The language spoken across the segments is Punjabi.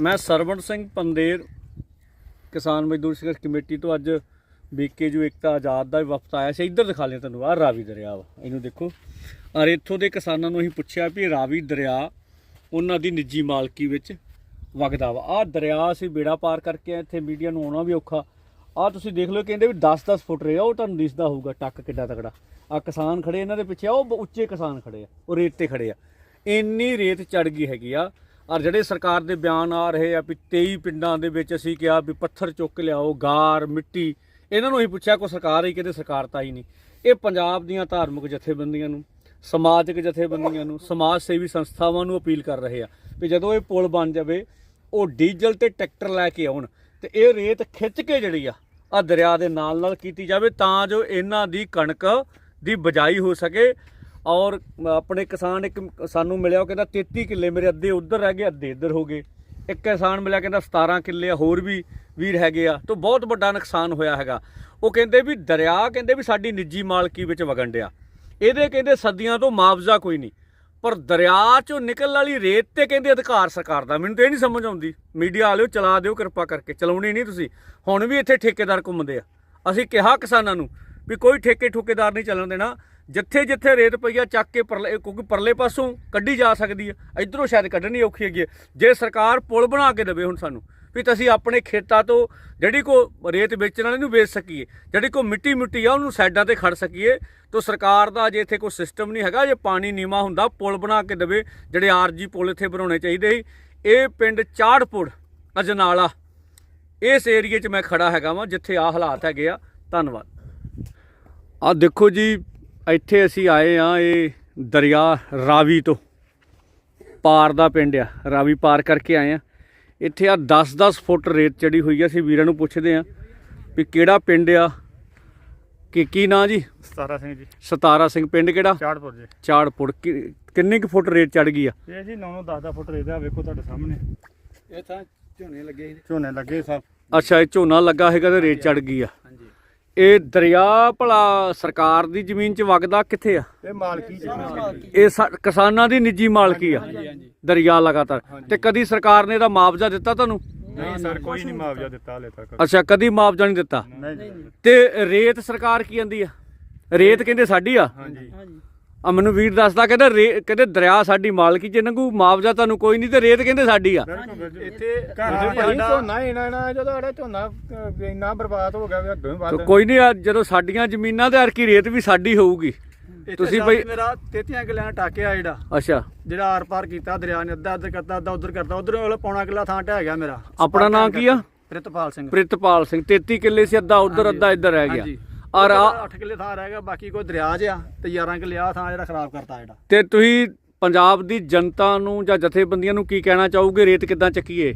ਮੈਂ ਸਰਵਣ ਸਿੰਘ ਪੰਦੇਰ ਕਿਸਾਨ ਮਜ਼ਦੂਰ ਸੰਘਰਸ਼ ਕਮੇਟੀ ਤੋਂ ਅੱਜ ਬੀਕੇ ਜੋ ਏਕਤਾ ਆਜ਼ਾਦ ਦਾ ਵਫਦ ਆਇਆ ਸੀ। ਇੱਧਰ ਦਿਖਾ ਲਿਆ ਤੁਹਾਨੂੰ ਆਹ ਰਾਵੀ ਦਰਿਆ ਵਾ ਇਹਨੂੰ ਦੇਖੋ। ਔਰ ਇੱਥੋਂ ਦੇ ਕਿਸਾਨਾਂ ਨੂੰ ਅਸੀਂ ਪੁੱਛਿਆ ਵੀ ਰਾਵੀ ਦਰਿਆ ਉਹਨਾਂ ਦੀ ਨਿੱਜੀ ਮਾਲਕੀ ਵਿੱਚ ਵਗਦਾ ਵਾ। ਆਹ ਦਰਿਆ ਅਸੀਂ ਬੇੜਾ ਪਾਰ ਕਰਕੇ ਆਏ, ਇੱਥੇ ਮੀਡੀਆ ਨੂੰ ਆਉਣਾ ਵੀ ਔਖਾ। ਆਹ ਤੁਸੀਂ ਦੇਖ ਲਓ ਕਹਿੰਦੇ ਵੀ 10-10 ਫੁੱਟ ਰਿਹਾ ਉਹ ਤੁਹਾਨੂੰ ਦਿਸਦਾ ਹੋਊਗਾ ਟੱਕ ਕਿੱਡਾ ਤਕੜਾ। ਆ ਕਿਸਾਨ ਖੜੇ ਇਹਨਾਂ ਦੇ ਪਿੱਛੇ ਉਹ ਉੱਚੇ ਕਿਸਾਨ ਖੜੇ ਆ ਉਹ ਰੇਤ ਤੇ ਖੜੇ ਆ। ਇੰਨੀ ਰੇਤ ਚੜ ਗਈ ਹੈਗੀ ਆ ਔਰ ਜਿਹੜੇ ਸਰਕਾਰ ਦੇ ਬਿਆਨ ਆ ਰਹੇ ਆ ਵੀ 23 ਪਿੰਡਾਂ ਦੇ ਵਿੱਚ ਅਸੀਂ ਕਿਹਾ ਵੀ ਪੱਥਰ ਚੁੱਕ ਲਿਆਓ, ਗਾਰ, ਮਿੱਟੀ, ਇਹਨਾਂ ਨੂੰ ਅਸੀਂ ਪੁੱਛਿਆ ਕੋਈ ਸਰਕਾਰ ਹੀ ਕਿਤੇ ਸਰਕਾਰ ਤਾਂ ਹੀ ਨਹੀਂ। ਇਹ ਪੰਜਾਬ ਦੀਆਂ ਧਾਰਮਿਕ ਜਥੇਬੰਦੀਆਂ ਨੂੰ, ਸਮਾਜਿਕ ਜਥੇਬੰਦੀਆਂ ਨੂੰ, ਸਮਾਜ ਸੇਵੀ ਸੰਸਥਾਵਾਂ ਨੂੰ ਅਪੀਲ ਕਰ ਰਹੇ ਆ ਵੀ ਜਦੋਂ ਇਹ ਪੁਲ ਬਣ ਜਾਵੇ, ਉਹ ਡੀਜ਼ਲ ਤੇ ਟਰੈਕਟਰ ਲੈ ਕੇ ਆਉਣ ਤੇ ਇਹ ਰੇਤ ਖਿੱਚ ਕੇ ਜਿਹੜੀ ਆ ਆ ਦਰਿਆ ਦੇ ਨਾਲ ਨਾਲ ਕੀਤੀ ਜਾਵੇ ਤਾਂ ਜੋ ਇਹਨਾਂ ਦੀ ਕਣਕ ਦੀ ਬਜਾਈ ਹੋ ਸਕੇ ਔਰ ਆਪਣੇ ਕਿਸਾਨ ਇੱਕ ਸਾਨੂੰ ਮਿਲਿਆ ਉਹ ਕਹਿੰਦਾ 33 ਕਿੱਲੇ ਮੇਰੇ ਅੱਧੇ ਉੱਧਰ ਰਹਿ ਗਏ ਅੱਧੇ ਇੱਧਰ ਹੋ ਗਏ। ਇੱਕ ਕਿਸਾਨ ਮਿਲਿਆ ਕਹਿੰਦਾ 17 ਕਿੱਲੇ ਆ, ਹੋਰ ਵੀ ਵੀਰ ਹੈਗੇ ਆ। ਤੋਂ ਬਹੁਤ ਵੱਡਾ ਨੁਕਸਾਨ ਹੋਇਆ ਹੈਗਾ। ਉਹ ਕਹਿੰਦੇ ਵੀ ਦਰਿਆ ਕਹਿੰਦੇ ਵੀ ਸਾਡੀ ਨਿੱਜੀ ਮਾਲਕੀ ਵਿੱਚ ਵਗਣ ਡਿਆ। ਇਹਦੇ ਕਹਿੰਦੇ ਸਦੀਆਂ ਤੋਂ ਮੁਆਵਜ਼ਾ ਕੋਈ ਨਹੀਂ। ਪਰ ਦਰਿਆ ਚੋਂ ਨਿਕਲਣ ਵਾਲੀ ਰੇਤ ਤੇ ਕਹਿੰਦੇ ਅਧਿਕਾਰ ਸਰਕਾਰ ਦਾ। ਮੈਨੂੰ ਤੇ ਇਹ ਨਹੀਂ ਸਮਝ ਆਉਂਦੀ। ਮੀਡੀਆ ਵਾਲਿਓ ਚਲਾ ਦਿਓ ਕਿਰਪਾ ਕਰਕੇ। ਚਲਾਉਣੀ ਨਹੀਂ ਤੁਸੀਂ। ਹੁਣ ਵੀ ਇੱਥੇ ਠੇਕੇਦਾਰ ਘੁੰਮਦੇ ਆ। ਅਸੀਂ ਕਿਹਾ ਕਿਸਾਨਾਂ ਨੂੰ ਵੀ ਕੋਈ ਠੇਕੇ ਠੁਕੇਦਾਰ ਨਹੀਂ ਚੱਲਣ ਦੇਣਾ। ਜਿੱਥੇ ਜਿੱਥੇ ਰੇਤ ਪਈ ਆ, ਚੱਕ ਕੇ ਪਰਲੇ, ਕਿਉਂਕਿ ਪਰਲੇ ਪਾਸੋਂ ਕੱਢੀ ਜਾ ਸਕਦੀ ਆ, ਇਧਰੋਂ ਸ਼ਾਇਦ ਕੱਢਣੀ ਔਖੀ ਹੈਗੀ ਹੈ। ਜੇ ਸਰਕਾਰ ਪੁਲ ਬਣਾ ਕੇ ਦੇਵੇ ਹੁਣ ਸਾਨੂੰ, ਵੀ ਤੁਸੀਂ ਆਪਣੇ ਖੇਤਾਂ ਤੋਂ ਜਿਹੜੀ ਕੋ ਰੇਤ ਵੇਚਣ ਵਾਲੇ ਨੂੰ ਵੇਚ ਸਕੀਏ, ਜਿਹੜੀ ਕੋ ਮਿੱਟੀ ਮਿੱਟੀ ਆ, ਉਹਨੂੰ ਸਾਈਡਾਂ ਤੇ ਖੜ ਸਕੀਏ, ਤਾਂ ਸਰਕਾਰ ਦਾ ਜੇ ਇੱਥੇ ਕੋਈ ਸਿਸਟਮ ਨਹੀਂ ਹੈਗਾ, ਜੇ ਪਾਣੀ ਨੀਵਾ ਹੁੰਦਾ, ਪੁਲ ਬਣਾ ਕੇ ਦੇਵੇ, ਜਿਹੜੇ ਆਰਜੀ ਪੁਲ ਇੱਥੇ ਬਣਾਉਣੇ ਚਾਹੀਦੇ ਸੀ। ਇਹ ਪਿੰਡ ਚਾੜਪੁਰ, ਅਜਨਾਲਾ, ਇਸ ਏਰੀਏ 'ਚ ਮੈਂ ਖੜਾ ਹੈਗਾ ਵਾਂ, ਜਿੱਥੇ ਆ ਹਾਲਾਤ ਹੈਗੇ ਆ। ਧੰਨਵਾਦ। ਆ ਦੇਖੋ ਜੀ ਇੱਥੇ ਅਸੀਂ ਆਏ ਆ ਇਹ ਦਰਿਆ ਰਾਵੀ ਤੋਂ। ਪਾਰ ਦਾ ਪਿੰਡ ਆ ਰਾਵੀ ਪਾਰ ਕਰਕੇ ਆਏ ਆ ਇੱਥੇ ਆ 10-10 ਫੁੱਟ ਰੇਤ ਚੜੀ ਹੋਈ ਆ ਅਸੀਂ ਵੀਰਾਂ ਨੂੰ ਪੁੱਛਦੇ ਆ ਵੀ ਕਿਹੜਾ ਪਿੰਡ ਆ? ਕਿ ਕੀ ਨਾਂ ਜੀ? ਸਤਾਰਾ ਸਿੰਘ ਜੀ। ਸਤਾਰਾ ਸਿੰਘ ਪਿੰਡ ਕਿਹੜਾ? ਚਾੜਪੁਰ ਜੀ। ਚਾੜਪੁਰ ਕਿ- ਕਿੰਨੇ ਕੁ ਫੁੱਟ ਰੇਤ ਚੜ ਗਈ ਆ? ਇਹ ਜੀ 9 10 10 ਫੁੱਟ ਰੇਦਾ ਵੇਖੋ ਤੁਹਾਡੇ ਸਾਹਮਣੇ। ਇਹ ਤਾਂ ਝੋਨੇ ਲੱਗੇ ਸੀ। ਝੋਨੇ ਲੱਗੇ ਸਭ। ਅੱਛਾ ਇਹ ਝੋਨਾ ਲੱਗਾ ਹੈਗਾ ਤੇ ਰੇਤ ਚੜ ਗਈ ਆ। ਇਹ ਦਰਿਆ ਭਲਾ ਸਰਕਾਰ ਦੀ ਜ਼ਮੀਨ 'ਚ ਵਗਦਾ ਕਿੱਥੇ ਆ? ਇਹ ਮਾਲਕੀ ਜੀ ਇਹ ਕਿਸਾਨਾਂ ਦੀ ਨਿੱਜੀ ਮਾਲਕੀ ਆ ਦਰਿਆ ਲਗਾਤਾਰ। ਤੇ ਕਦੀ ਸਰਕਾਰ ਨੇ ਇਹਦਾ ਮੁਆਵਜ਼ਾ ਦਿੱਤਾ ਤੁਹਾਨੂੰ? ਨਹੀਂ ਸਰ ਕੋਈ ਨਹੀਂ ਮੁਆਵਜ਼ਾ ਦਿੱਤਾ ਹਲੇ ਤੱਕ। ਅੱਛਾ ਕਦੀ ਮੁਆਵਜ਼ਾ ਨਹੀਂ ਦਿੱਤਾ? ਤੇ ਰੇਤ ਸਰਕਾਰ ਕੀ ਕਹਿੰਦੀ ਆ? ਰੇਤ ਕਹਿੰਦੇ ਸਾਡੀ ਆ? ਹਾਂਜੀ। ਆ ਮੈਨੂੰ ਵੀਰ ਦੱਸਦਾ ਕਹਿੰਦਾ ਰੇ- ਕਹਿੰਦੇ ਦਰਿਆ ਸਾਡੀ ਮਾਲਕੀ ਚ ਨੰਗੂ ਮੁਆਵਜ਼ਾ ਤੁਹਾਨੂੰ ਕੋਈ ਨਹੀਂ ਤੇ ਰੇਤ ਕਹਿੰਦੇ ਸਾਡੀ ਆ। ਇੱਥੇ ਘਰ ਭਾਈ ਸਾਡਾ ਝੋਨਾ ਹੀ ਨਾ ਨਾ ਜਦੋਂ ਸਾਡਾ ਝੋਨਾ ਅਹ, ਇੰਨਾ ਬਰਬਾਦ ਹੋ ਗਿਆ ਵੀ ਅੱਗੋਂ ਹੀ ਤੇ ਵੱਧ ਕੋਈ ਨਹੀਂ ਆ ਜਦੋਂ ਸਾਡੀਆਂ ਜ਼ਮੀਨਾਂ ਤੇ ਅਰਕੀ ਰੇਤ ਵੀ ਸਾਡੀ ਹੋਊਗੀ। ਤੁਸੀਂ ਬਈ ਮੇਰਾ 33 ਕਿੱਲਿਆਂ ਦਾ ਟਾਕਿਆ ਜਿਹੜਾ। ਅੱਛਾ। ਜਿਹੜਾ ਆਰ ਪਾਰ ਕੀਤਾ ਦਰਿਆ ਨੇ ਅੱਧਾ ਅੱਧਾ ਕਰਤਾ ਅੱਧਾ ਉਧਰ ਕਰਤਾ ਉਧਰ ਵਾਲਾ ਪੌਣਾ ਕਿੱਲਾ ਥਾਂ ਢਹਿ ਗਿਆ ਮੇਰਾ। ਆਪਣਾ ਨਾਂ ਕੀ ਆ? ਪ੍ਰਿਤਪਾਲ ਸਿੰਘ। ਪ੍ਰਿਤਪਾਲ ਸਿੰਘ 33 ਕਿੱਲੇ ਸੀ ਅੱਧਾ ਉਧਰ। ਅੱਧਾ ਇੱਧਰ ਰਹਿ ਗਿਆ। ਹਾਂਜੀ। ਔਰ ਆ 8 ਕਿੱਲੇ ਥਾਂ ਰਹਿ ਗਿਆ ਬਾਕੀ ਕੋਈ ਦਰਿਆ ਜਿਆ ਤੇ 11 ਕਿੱਲੇ ਆ ਥਾਂ ਜਿਹੜਾ ਖਰਾਬ ਕਰਤਾ ਜਿਹੜਾ। ਤੇ ਤੁਸੀਂ ਪੰਜਾਬ ਦੀ ਜਨਤਾ ਨੂੰ ਜਾਂ ਜਥੇਬੰਦੀਆਂ ਨੂੰ ਕੀ ਕਹਿਣਾ ਚਾਹੋਗੇ? ਰੇਤ ਕਿੱਦਾਂ ਚੱਕੀਏ?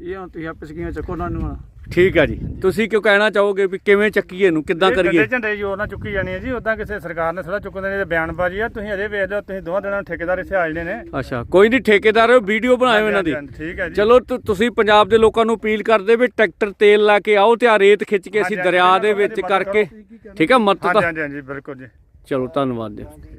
ਇਹ ਹੁਣ ਤੁਸੀਂ ਆਪੇ ਸਕੀਆਂ ਚੱਕੋ ਉਹਨਾਂ ਨੂੰ। ਠੀਕ ਆ ਜੀ। ਤੁਸੀਂ ਕਿਉਂ ਕਹਿਣਾ ਚਾਹੋਗੇ ਵੀ ਕਿਵੇਂ ਚੱਕੀਏ ਇਹਨੂੰ? ਕਿੱਦਾਂ ਇਹ ਕਰੀਏ? ਝੰਡੇ ਜੋਰ ਨਾਲ ਚੁੱਕੀ ਜਾਣੀ ਹੈ ਜੀ। ਉਦਾਂ ਕਿਸੇ ਸਰਕਾਰ ਨੇ ਥੋੜਾ ਚੁੱਕਦੇ ਨੇ ਬਿਆਨਬਾਜ਼ੀ ਆ। ਤੁਸੀਂ ਅਜੇ ਵੇਖ ਲਓ ਤੁਸੀਂ ਦੋਵਾਂ ਦਿਨਾਂ ਨੂੰ ਠੇਕੇਦਾਰ ਇੱਥੇ ਆ ਜਾਣੇ ਨੇ। ਅੱਛਾ ਕੋਈ ਨਹੀਂ ਠੇਕੇਦਾਰ ਵੀਡੀਓ ਬਣਾਇਓ ਇਹਨਾਂ ਦੀ। ਠੀਕ ਹੈ ਜੀ। ਚਲੋ ਤੁਸੀਂ ਪੰਜਾਬ ਦੇ ਲੋਕਾਂ ਨੂੰ ਅਪੀਲ ਕਰਦੇ ਵੀ ਟਰੈਕਟਰ ਤੇਲ ਲਾ ਕੇ ਆਓ ਤੇ ਆ ਰੇਤ ਖਿੱਚ ਕੇ ਅਸੀਂ ਦਰਿਆ ਦੇ ਵਿੱਚ ਕਰਕੇ ਕਰੋ। ਠੀਕ ਹੈ ਹਾਂਜੀ ਤਾਂ ਹਾਂਜੀ ਹਾਂਜੀ ਬਿਲਕੁਲ ਜੀ। ਚਲੋ ਧੰਨਵਾਦ ਜੀ।